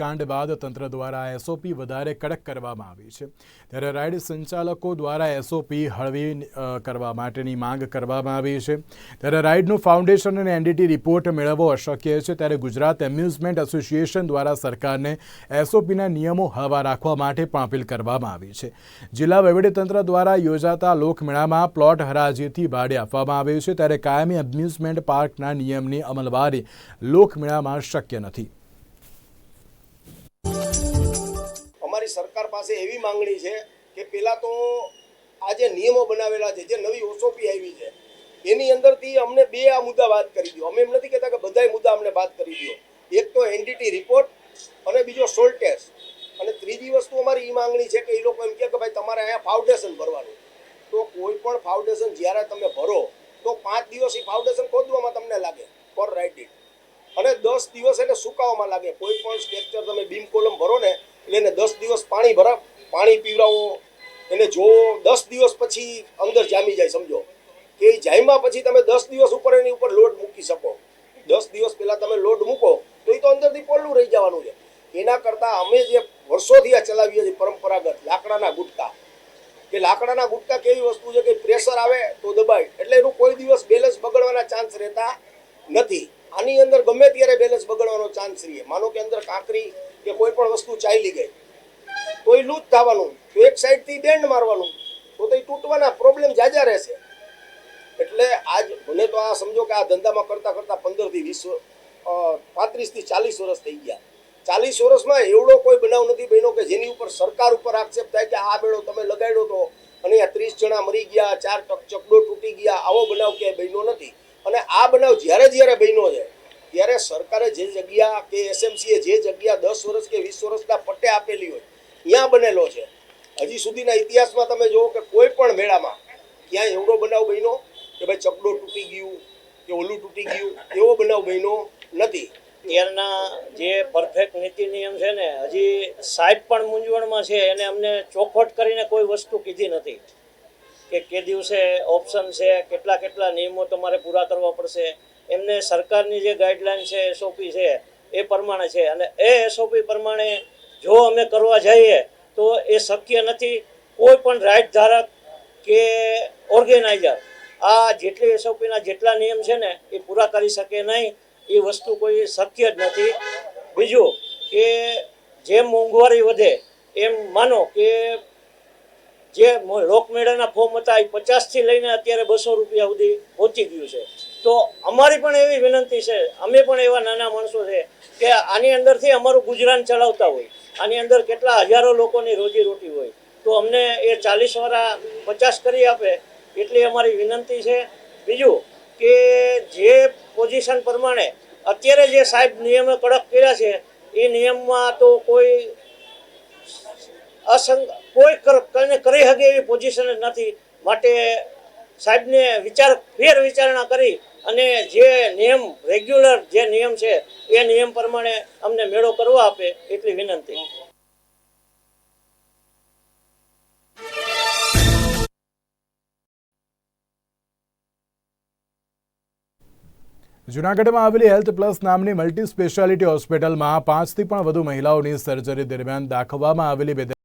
કાંડ બાદ તંત્ર દ્વારા એસઓપી વધારે કડક કરવામાં આવી છે. ત્યારે રાઇડ સંચાલકો દ્વારા એસઓપી હળવી કરવા માટેની માંગ કરવામાં આવી છે. ત્યારે રાઇડનું ફાઉન્ડેશન અને એનડીટી રિપોર્ટ મેળવવો અશક્ય છે. ત્યારે ગુજરાત એમ્યુઝમેન્ટ એસોસિએશન દ્વારા સરકારને એસઓપીના નિયમો હળવા રાખવા માટે પણ અપીલ કરવામાં આવી છે. જિલ્લા વહીવટીતંત્ર દ્વારા યોજાતા લોકમેળામાં પ્લોટ હરાજીથી ભાડે આપવામાં આવ્યું છે. ત્યારે કાયમી એમ્યુઝમેન્ટ પાર્કના નિયમની અમલવારી લોકમેળામાં શક્ય નથી. પાસે એવી માંગણી છે કે પહેલાં તો આ જે નિયમો બનાવેલા છે, જે નવી ઓસોપી આવી છે, એની અંદરથી અમને બે આ મુદ્દા વાત કરી દો. અમે એમ નથી કહેતા કે બધાય મુદ્દા અમને વાત કરી દો. એક તો એનડીટી રિપોર્ટ અને બીજો સોલ ટેસ્ટ અને ત્રીજી વસ્તુ અમારી એ માંગણી છે કે એ લોકો એમ કહે કે ભાઈ તમારે અહીંયા ફાઉન્ડેશન ભરવાનું. તો કોઈ પણ ફાઉન્ડેશન જ્યારે તમે ભરો, તો પાંચ દિવસ એ ફાઉન્ડેશન ખોદવામાં તમને લાગે. ફોર રાઇટિંગ અને દસ દિવસ એને સુકાવામાં લાગે. કોઈ પણ સ્ટ્રક્ચર તમે બીમ કોલમ ભરો ને એટલે એને દસ દિવસ પાણી ભરા, પાણી પીવડાવો. એને જો દસ દિવસ પછી અંદર જામી જાય, સમજો. કે એ જામ્યા પછી તમે દસ દિવસ ઉપર એની ઉપર લોડ મૂકી શકો. દસ દિવસ પહેલાં તમે લોડ મૂકો, તો એ તો અંદરથી પોલું રહી જવાનું છે. એના કરતાં અમે જે વર્ષોથી આ ચલાવીએ છીએ પરંપરાગત લાકડાના ગુટકા. કે લાકડાના ગુટકા કેવી વસ્તુ છે કે પ્રેશર આવે તો દબાય. એટલે એનું કોઈ દિવસ બેલેન્સ બગડવાના ચાન્સ રહેતા નથી. આની અંદર ગમે ત્યારે બેલેન્સ બગડવાનો ચાન્સ રહે. માનો કે અંદર કાંકરી કે કોઈ પણ વસ્તુ ચાલી ગઈ, તો એ લૂજ થવાનું, તો એક સાઈડથી બેન્ડ મારવાનું, તો તો એ તૂટવાના પ્રોબ્લેમ જાજા રહેશે. એટલે આજ મને તો આ સમજો કે આ ધંધામાં કરતાં કરતાં પંદરથી વીસ પાંત્રીસથી ચાલીસ વર્ષ થઈ ગયા. ચાલીસ વર્ષમાં એવડો કોઈ બનાવ નથી બન્યો કે જેની ઉપર સરકાર ઉપર આક્ષેપ થાય કે આ બેડો તમે લગાડ્યો તો અને આ ત્રીસ જણા મરી ગયા, ચાર ચક- ચકડો તૂટી ગયા, આવો બનાવ ક્યાંય બન્યો નથી. અને આ બનાવ જ્યારે જ્યારે બન્યો છે ત્યારે સરકારે જે જગ્યા કે એસએમસીએ જે જગ્યા દસ વર્ષ કે વીસ વર્ષના પટ્ટે આપેલી હોય, ત્યાં બનેલો છે. હજી સુધીના ઇતિહાસમાં તમે જુઓ કે કોઈ પણ મેળામાં ક્યાંય એવડો બનાવ બન્યો કે ભાઈ ચકડો તૂટી ગયું કે ઓલું તૂટી ગયું, એવો બનાવ બન્યો નથી. ત્યારના જે પરફેક્ટ નીતિ નિયમ છે ને, હજી સાહેબ પણ મૂંઝવણમાં છે, એને અમને ચોખવટ કરીને કોઈ વસ્તુ કીધી નથી કે કે દિવસે ઓપ્શન છે કેટલા કેટલા નિયમો તમારે પૂરા કરવા પડશે. એમને સરકારની જે ગાઈડલાઈન છે એસઓપી છે, એ પ્રમાણે છે. અને એ એસઓપી પ્રમાણે જો અમે કરવા જઈએ, તો એ શક્ય નથી કોઈ પણ રાઇટ ધારક કે ઓર્ગેનાઇઝર આ જેટલી એસઓપીના જેટલા નિયમ છે ને, એ પૂરા કરી શકે નહીં. એ વસ્તુ કોઈ શક્ય જ નથી. બીજું કે જેમ મોંઘવારી વધે, એમ માનો કે જે લોકમેળાના ફોર્મ હતા, એ પચાસથી લઈને અત્યારે બસો રૂપિયા સુધી પહોંચી ગયું છે. તો અમારી પણ એવી વિનંતી છે, અમે પણ એવા નાના માણસો છે કે આની અંદરથી અમારું ગુજરાન ચલાવતા હોય, આની અંદર કેટલા હજારો લોકોની રોજી રોટી હોય, તો અમને એ ચાલીસ વાળા પચાસ કરી આપે એટલી અમારી વિનંતી છે. બીજું કે જે પોઝિશન પ્રમાણે અત્યારે જે સાહેબ નિયમો કડક કર્યા છે, એ નિયમમાં તો કોઈ અસંગ, કોઈ કોઈને કરી શકે એવી પોઝિશન જ નથી. માટે સાહેબને વિચાર ફેર વિચારણા કરી અને જે નિયમ રેગ્યુલર જે નિયમ છે, એ નિયમ પ્રમાણે અમને મેળો કરવો આપે એટલી વિનંતી. જૂનાગઢમાં આવેલી હેલ્થ પ્લસ નામની મલ્ટી સ્પેશિયાલિટી હોસ્પિટલમાં પાંચથી પણ વધુ મહિલાઓની સર્જરી દરમિયાન દાખવવામાં આવેલી બેદરકારી